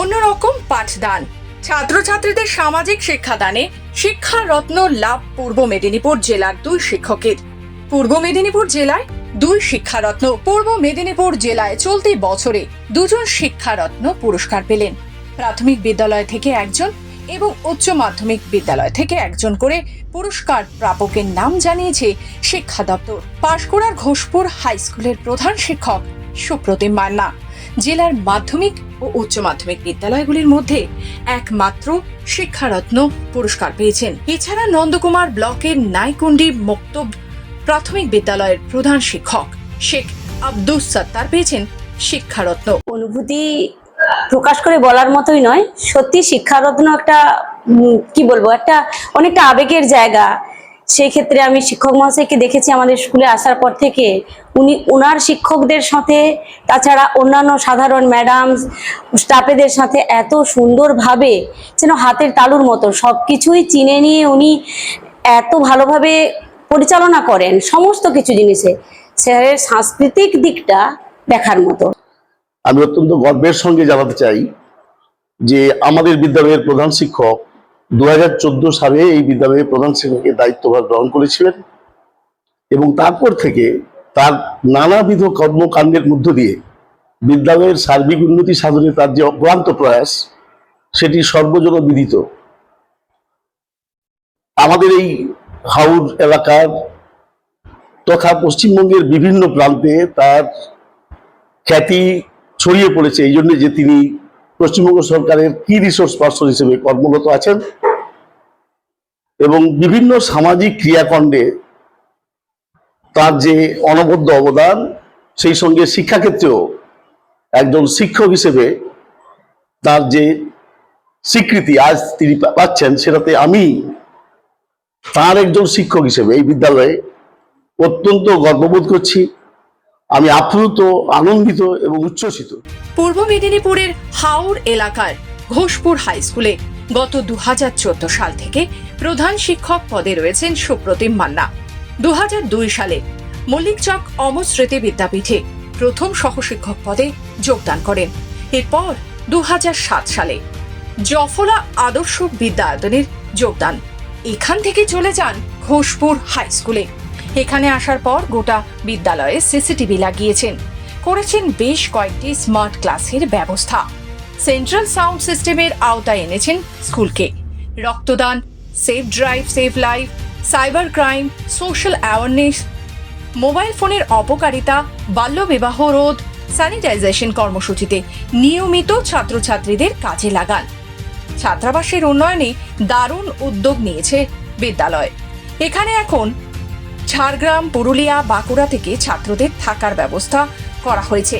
অন্যরকম পাঠদান। ছাত্রছাত্রীদের সামাজিক শিক্ষাদানে শিক্ষারত্ন লাভ পূর্ব মেদিনীপুর জেলার দুই শিক্ষকের। পূর্ব মেদিনীপুর জেলায় দুই শিক্ষারত্ন, পূর্ব মেদিনীপুর জেলায় চলতি বছরে দুজন শিক্ষারত্ন পুরস্কার পেলেন। প্রাথমিক বিদ্যালয় থেকে একজন এবং উচ্চ মাধ্যমিক বিদ্যালয় থেকে একজন করে পুরস্কার প্রাপকের নাম জানিয়েছে শিক্ষা দপ্তর। পাঁশকুড়ার ঘোষপুর হাই স্কুলের প্রধান শিক্ষক সুপ্রতিম মান্না। জেলার মাধ্যমিক ও উচ্চ মাধ্যমিক বিদ্যালয়গুলির মধ্যে একমাত্র শিক্ষারত্ন পুরস্কার পেয়েছেন। এছাড়া নন্দকুমার ব্লকের নাইকুন্ডি মক্তব প্রাথমিক বিদ্যালয়ের প্রধান শিক্ষক শেখ আব্দুস সত্তার পেয়েছেন শিক্ষারত্ন। অনুভূতি প্রকাশ করে বলার মতোই নয়, সত্যি শিক্ষারত্ন একটা কি বলব, একটা অনেকটা আবেগের জায়গা। সেই ক্ষেত্রে আমি শিক্ষক মহাশয়কে দেখেছি আমাদের স্কুলে আসার পর থেকে। উনি ওনার শিক্ষকদের সাথে, তাছাড়া অন্যান্য সাধারণ ম্যাডাম, স্টাফেদের সাথে এত সুন্দরভাবে, যেন হাতের তালুর মতো সব কিছুই চিনে নিয়ে উনি এত ভালোভাবে পরিচালনা করেন সমস্ত কিছু জিনিসে। স্যারের সাংস্কৃতিক দিকটা দেখার মতো। আমি অত্যন্ত গর্বের সঙ্গে জানাতে চাই যে আমাদের বিদ্যালয়ের প্রধান শিক্ষক দু হাজার চোদ্দ সালে এই বিদ্যালয়ের প্রধান শিক্ষকের দায়িত্বভার গ্রহণ করেছিলেন এবং তারপর থেকে তার নানাবিধ কর্মকাণ্ডের মধ্য দিয়ে বিদ্যালয়ের সার্বিক উন্নতি সাধনে তার যে অক্লান্ত প্রয়াস, সেটি সর্বজন বিদিত আমাদের এই হাউর এলাকার তথা পশ্চিমবঙ্গের বিভিন্ন প্রান্তে তার খ্যাতি ছড়িয়ে পড়েছে, এই জন্য যে তিনি পশ্চিমবঙ্গ সরকারের কি রিসোর্স পার্সন হিসেবে কর্মরত আছেন এবং বিভিন্ন সামাজিক ক্রিয়াকণ্ডে তার যে অনবদ্য অবদান, সেই সঙ্গে শিক্ষাক্ষেত্রেও একজন শিক্ষক হিসেবে তার যে স্বীকৃতি আজ তিনি পাচ্ছেন, সেটাতে আমি তার একজন শিক্ষক হিসেবে এই বিদ্যালয়ে অত্যন্ত গর্ববোধ করছি। আমি আপ্লুত, আনন্দিত এবং উচ্ছ্বসিত। পূর্ব মেদিনীপুরের হাওড় এলাকার ঘোষপুর হাই স্কুলে গত দু সাল থেকে প্রধান শিক্ষক পদে রয়েছেন সুপ্রতিম মান্না। দু সালে মল্লিকচক অমর স্মৃতি বিদ্যাপীঠে প্রথম সহশিক্ষক পদে যোগদান করেন। এরপর দু হাজার সাত সালে জফলা আদর্শ বিদ্যায়তনের যোগদান। এখান থেকে চলে যান ঘোষপুর হাই স্কুলে। এখানে আসার পর গোটা বিদ্যালয়ে সিসিটিভি লাগিয়েছেন। করেছেন বেশ কয়েকটি স্মার্ট ক্লাসের ব্যবস্থা। সেন্ট্রাল সাউন্ড সিস্টেমের আওতায় এনেছেন স্কুলকে। রক্তদান, safe drive save life, cyber crime, social awareness, mobile ফোনের অপকারিতা বাল্যবিবাহ রোধ, স্যানিটাইজেশন কর্মসূচিতে নিয়মিত ছাত্রছাত্রীদের কাজে লাগান। ছাত্রাবাসের উন্নয়নে দারুণ উদ্যোগ নিয়েছে বিদ্যালয়। এখানে এখন ঝাড়গ্রাম, পুরুলিয়া, বাঁকুড়া থেকে ছাত্রদের থাকার ব্যবস্থা করা হয়েছে।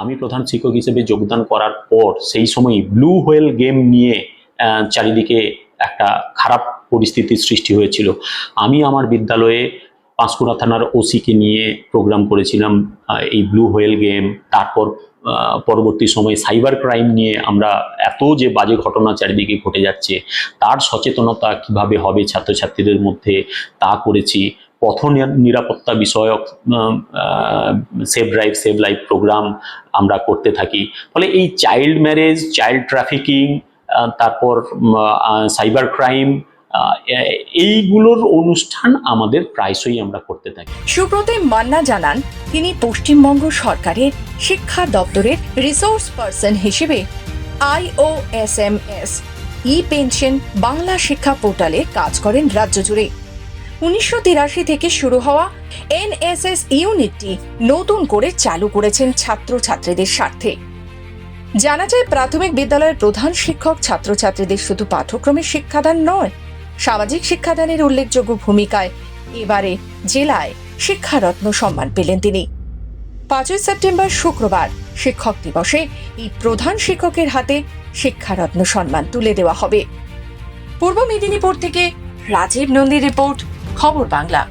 আমি প্রধান শিক্ষক হিসেবে যোগদান করার পর সেই সময় ব্লু হোয়েল গেম নিয়ে চারিদিকে একটা খারাপ পরিস্থিতির সৃষ্টি হয়েছিল। আমি আমার বিদ্যালয়ে পাঁশকুড়া থানার ওসিকে নিয়ে প্রোগ্রাম করেছিলাম এই ব্লু হোয়েল গেম তারপর পরবর্তী সময়ে সাইবার ক্রাইম নিয়ে আমরা এত যে বাজে ঘটনা চারিদিকে ঘটে যাচ্ছে, তার সচেতনতা কীভাবে হবে ছাত্রছাত্রীদের মধ্যে, তা করেছি। পথ নিরাপত্তা বিষয়ক save drive save life programme আমরা করতে থাকি। ফলে এই চাইল্ড ম্যারেজ চাইল্ড ট্রাফিকিং তারপর সাইবার ক্রাইম এইগুলোর অনুষ্ঠান আমাদের প্রায়শই আমরা করতে থাকি। সুব্রতিম মান্না জানান, তিনি পশ্চিমবঙ্গ সরকারের শিক্ষা দপ্তরের রিসোর্স পার্সন হিসেবে IOSMS e pension Bangla Shiksha পোর্টালে কাজ করেন রাজ্য জুড়ে। উনিশশো তিরাশি থেকে শুরু হওয়া এনএসএস ইউনিটটি নতুন করে চালু করেছেন ছাত্রছাত্রীদের স্বার্থে। জানা যায়, প্রাথমিক বিদ্যালয়ের প্রধান শিক্ষক ছাত্রছাত্রীদের শুধু পাঠ্যক্রমের শিক্ষাদান নয়, সামাজিক শিক্ষাদানের উল্লেখযোগ্য ভূমিকায় এবারে জেলায় শিক্ষারত্ন সম্মান পেলেন তিনি। পাঁচই সেপ্টেম্বর শুক্রবার শিক্ষক দিবসে এই প্রধান শিক্ষকের হাতে শিক্ষারত্ন সম্মান তুলে দেওয়া হবে। পূর্ব মেদিনীপুর থেকে রাজীব নন্দী রিপোর্ট খবর বাংলা।